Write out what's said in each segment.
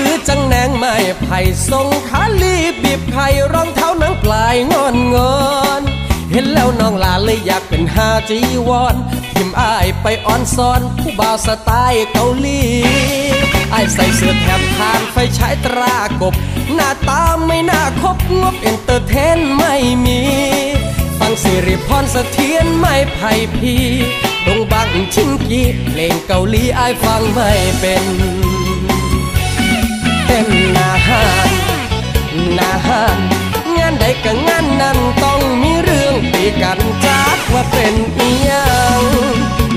คือจังแนงไม่ไผ่ทรงขาลีบีบไข่รองเท้านังปลายงอนงอนเห็นแล้วน้องลาเลยอยากเป็นฮาจีวอนทิมอายไปอ่อนซอน ผู้บ่าวสไตล์เกาหลีอายใส่เสื้อแถบทานไฟฉายตรากบ หน้าตาไม่น่าคบงบเอนเตอร์เทนไม่มี ฟังสิริพรเสถียรไม่ไผ่พีดงบังชิงกีเพลงเกาหลีอายฟังไม่เป็น เป็นนาหารนาหารงานใดก็งานนั้นต้องมีเรื่องตีกันจากว่าเป็นอีหยัง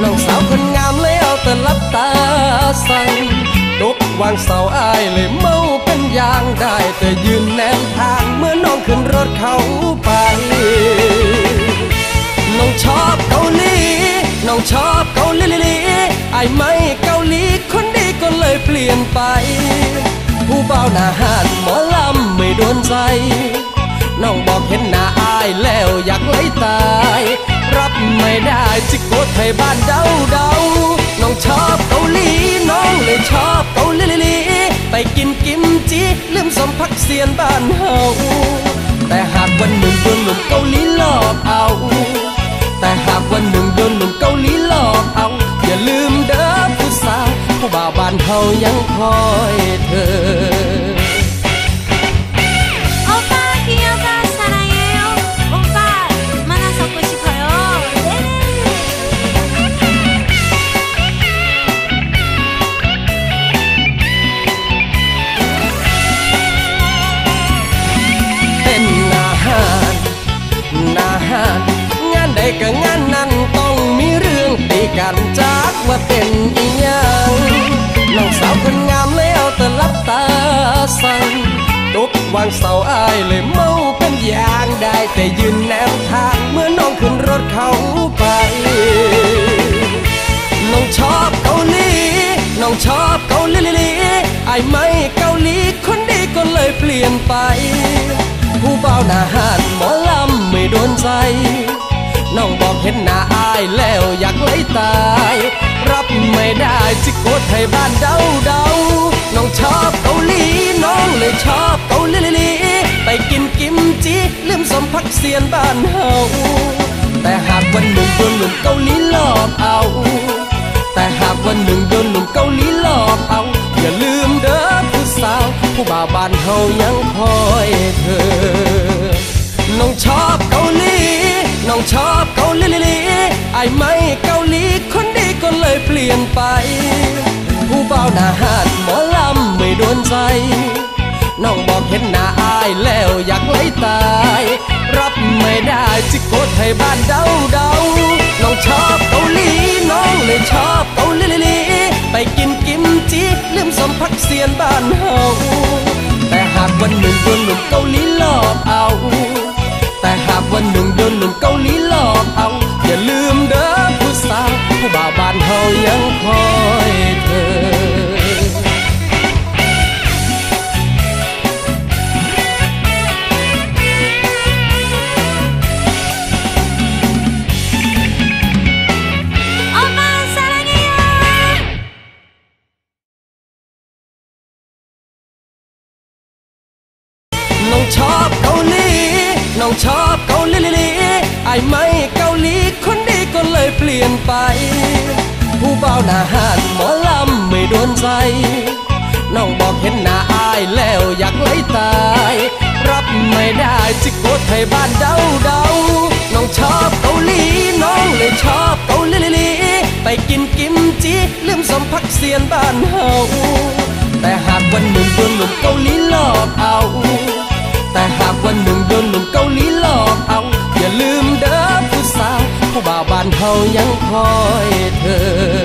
น้องสาวคนงามเลยเอาแต่ลับตาสั่งตกวางเสาอายเลยเมาเป็นยางได้ แต่ยืนแนมทางเมื่อน้องขึ้นรถเขาไป น้องชอบเกาหลี น้องชอบเกาหลีไอายไม่เกาหลีคนดีก็เลยเปลี่ยนไป ผู้เบาหน้าหานหมอลำไม่โดนใจน้องบอกเห็นหน้าอายแล้วอยากไหลตาย รับไม่ได้จิกโกดไทยบ้านเดาเดาน้องชอบเกาหลีน้องเลยชอบเกาหลีลีไปกินกิมจิลืมสมพักเสียนบ้านเฮาแต่หากวันหนึ่งโดนหนุ่มเกาหลีหลอกเอา แต่หากวันหนึ่งโดนหนุ่มเกาหลีหลอกเอา อย่าลืมเด้อผู้สาวผู้บ่าวบ้านเฮายังคอยเธอ ก็งานนั้นต้องมีเรื่องตีกันจากว่าเป็นอีหยังน้องสาวคนงามเลยเอาแต่ลับตาสั่งตกวางเสาอายเลยเมาเป็นอย่างได้แต่ยืนแนวทางเมื่อน้องขึ้นรถเขาไป น้องชอบเกาหลีน้องชอบเกาหลีลีลีไอายไม่เกาหลีคนดีก็เลยเปลี่ยนไป ผู้เบาหน้าหานหมอลำไม่โดนใจ น้องบอกเห็นหน้าอายแล้วอยากไหลตาย รับไม่ได้จิโกดไทยบ้านเดาเดาน้องชอบเกาหลีน้องเลยชอบเกาหลีลีลีไปกินกิมจิลืมสมพักเสียนบ้านเฮาแต่หากวันหนึ่งโดนหนุ่มเกาหลีหลอกเอา แต่หากวันหนึ่งโดนหนุ่มเกาหลีหลอกเอา อย่าลืมเด้อผู้สาว ผู้บ่าวบ้านเฮายังคอยเธอ น้องชอบเกาหลี น้องชอบเกาหลีลีไอายไม่เกาหลีคนดีก็เลยเปลี่ยนไป ผู้เบ่าหน้าหาดหมอลำไม่โดนใจน้องบอกเห็นหน้าอายแล้วอยากไหลตาย รับไม่ได้จิโกดไทยบ้านเดาเดาน้องชอบเกาหลีน้องเลยชอบเกาหลีลีลีไปกินกิมจิลืมสมพักเสียนบ้านเฮาแต่หากวันหนึ่งโดนหนุ่มเกาหลีหลอกเอา ครับวันหนุ่มยนต์หนุ่มเกาหลีหลอกเอา อย่าลืมเด้อผู้สาวผู้บ่าวบ้านเฮายังคอยเธอชอบายไม่เกาหลีคนดีก็เลยเปลี่ยนไป ผู้เบาหน้าหานหมอลำไม่โดนใจน้องบอกเห็นหน้าอายแล้วอยากไหลตาย รับไม่ได้จิโกดไทยบ้านเดาเดาน้องชอบเกาหลีน้องเลยชอบเกาหลีลีลี ไปกินกิมจิลืมสมพักเสียนบ้านเฮาแต่หากวันหนึ่งโดนหนุ่มเกาหลีหลอกเอา แต่หากวันหนึ่งโดนหนุ่มเกาหลีหลอกเอา อย่าลื